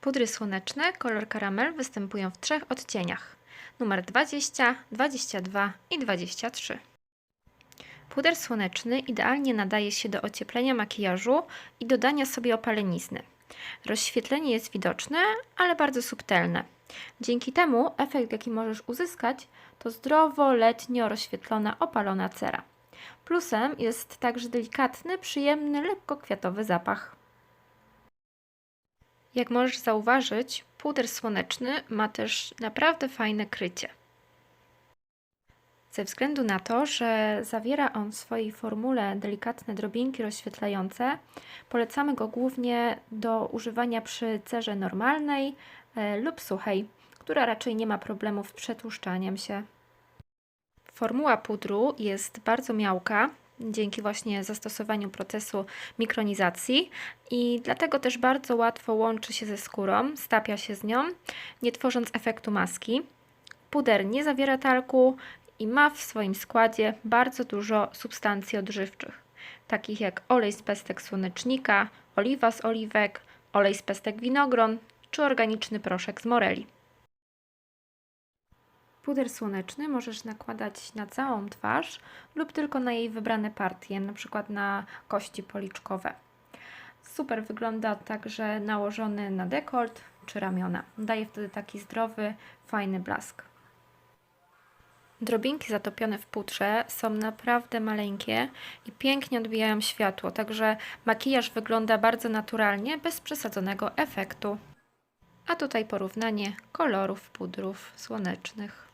Pudry słoneczne kolor karamel występują w trzech odcieniach: numer 20, 22 i 23. Puder słoneczny idealnie nadaje się do ocieplenia makijażu i dodania sobie opalenizny. Rozświetlenie jest widoczne, ale bardzo subtelne. Dzięki temu efekt, jaki możesz uzyskać, to zdrowo, letnio rozświetlona, opalona cera. Plusem jest także delikatny, przyjemny, lekko kwiatowy zapach. Jak możesz zauważyć, puder słoneczny ma też naprawdę fajne krycie. Ze względu na to, że zawiera on w swojej formule delikatne drobinki rozświetlające, polecamy go głównie do używania przy cerze normalnej e, lub suchej, która raczej nie ma problemów z przetłuszczaniem się. Formuła pudru jest bardzo miałka, dzięki właśnie zastosowaniu procesu mikronizacji i dlatego też bardzo łatwo łączy się ze skórą, stapia się z nią, nie tworząc efektu maski. Puder nie zawiera talku i ma w swoim składzie bardzo dużo substancji odżywczych, takich jak olej z pestek słonecznika, oliwa z oliwek, olej z pestek winogron czy organiczny proszek z moreli. Puder słoneczny możesz nakładać na całą twarz lub tylko na jej wybrane partie, np. na kości policzkowe. Super wygląda także nałożony na dekolt czy ramiona. Daje wtedy taki zdrowy, fajny blask. Drobinki zatopione w pudrze są naprawdę maleńkie i pięknie odbijają światło, także makijaż wygląda bardzo naturalnie, bez przesadzonego efektu. A tutaj porównanie kolorów pudrów słonecznych.